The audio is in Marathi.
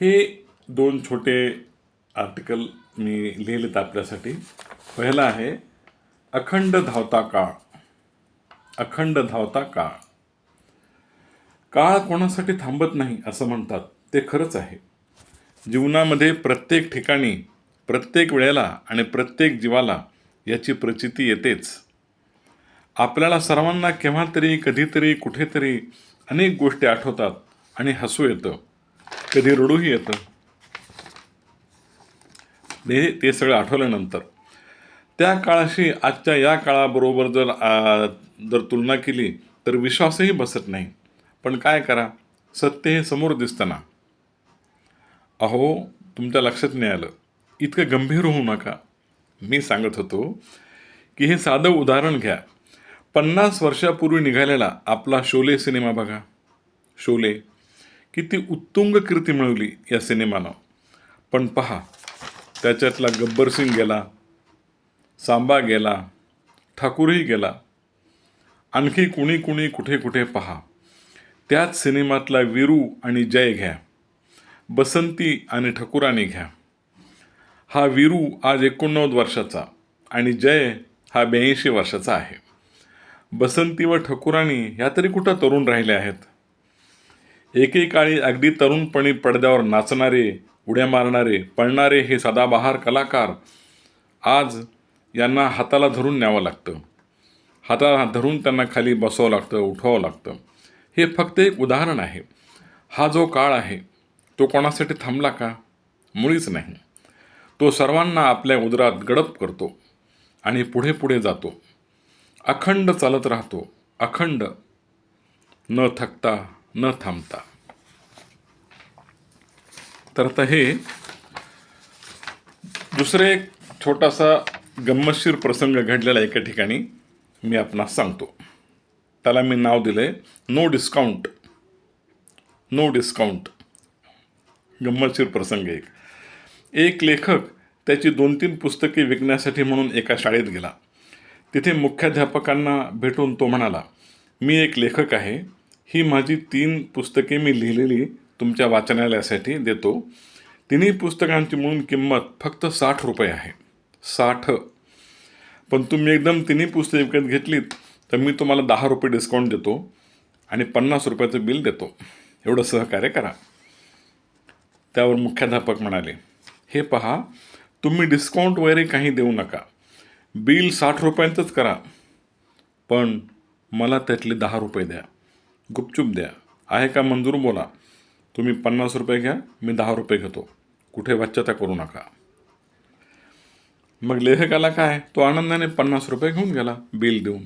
हे दोन छोटे आर्टिकल मी लिहिलेत आपल्यासाठी. पहिलं आहे अखंड धावता काळ. अखंड धावता काळ. काळ कोणासाठी थांबत नाही असं म्हणतात ते खरंच आहे. जीवनामध्ये प्रत्येक ठिकाणी प्रत्येक वेळेला आणि प्रत्येक जीवाला याची प्रचिती येतेच. आपल्याला सर्वांना केव्हा तरी कधीतरी कुठेतरी अनेक गोष्टी आठवतात आणि हसू येतं. कधी रडूही येतं ते ते सगळं आठवल्यानंतर त्या काळाशी आजच्या या काळाबरोबर जर जर तुलना केली तर विश्वासही बसत नाही. पण काय करा सत्य हे समोर दिसताना. अहो तुमच्या लक्षात नाही आलं. इतकं गंभीर होऊ नका. मी सांगत होतो की हे साधं उदाहरण घ्या. पन्नास वर्षापूर्वी निघालेला आपला शोले सिनेमा बघा. शोले. किती उत्तुंग कीर्ती मिळवली या सिनेमानं. पण पहा त्याच्यातला गब्बर सिंग गेला सांबा गेला ठाकूरही गेला. आणखी कुणी कुणी कुठे कुठे पहा त्याच सिनेमातला वीरू आणि जय घ्या बसंती आणि ठकुराने घ्या. हा वीरू आज एकोणनव्वद वर्षाचा आणि जय हा ब्याऐंशी वर्षाचा आहे. बसंती व ठकुराणी ह्या तरी कुठं तरुण राहिल्या आहेत? एकेकाळी अगदी तरुणपणी पडद्यावर नाचणारे उड्या मारणारे पळणारे हे सदाबहार कलाकार आज यांना हाताला धरून न्यावं लागतं. हाताला धरून त्यांना खाली बसावं लागतं उठवावं लागतं. हे फक्त एक उदाहरण आहे. हा जो काळ आहे तो कोणासाठी थांबला का? मुळीच नाही. तो सर्वांना आपल्या उदरात गडप करतो आणि पुढे पुढे जातो. अखंड चालत राहतो. अखंड न थकता न थांबता. तर आता हे दुसरे एक छोटासा गंमतशीर प्रसंग घडलेला एका ठिकाणी मी आपणास सांगतो. त्याला मी नाव दिलं नो डिस्काउंट. No discount. गंमतशीर प्रसंग एक. एक लेखक त्याची दोन तीन पुस्तके विकण्यासाठी म्हणून एका शाळेत गेला. तिथे मुख्याध्यापकांना भेटून तो म्हणाला मी एक लेखक आहे. ही माझी तीन पुस्तके मी लिहिलेली तुमच्या वाचनालयासाठी देतो. तिन्ही पुस्तकांची म्हणून किंमत फक्त साठ रुपये आहे. साठ. पण तुम्ही एकदम तिन्ही पुस्तके विकत घेतलीत तर मी तुम्हाला दहा रुपये डिस्काउंट देतो आणि पन्नास रुपयाचं बिल देतो. एवढं सहकार्य करा. त्यावर मुख्याध्यापक म्हणाले हे पहा तुम्ही डिस्काउंट वगैरे काही देऊ नका. बिल साठ रुपयांचंच करा. पण मला त्यातले दहा रुपये द्या. गुपचूप द्या. आहे का मंजूर बोला. तुम्ही पन्नास रुपये घ्या मी दहा रुपये घेतो. कुठे वाच्यता करू नका. मग लेखकाला काय? तो आनंदाने पन्नास रुपये घेऊन गेला बिल देऊन.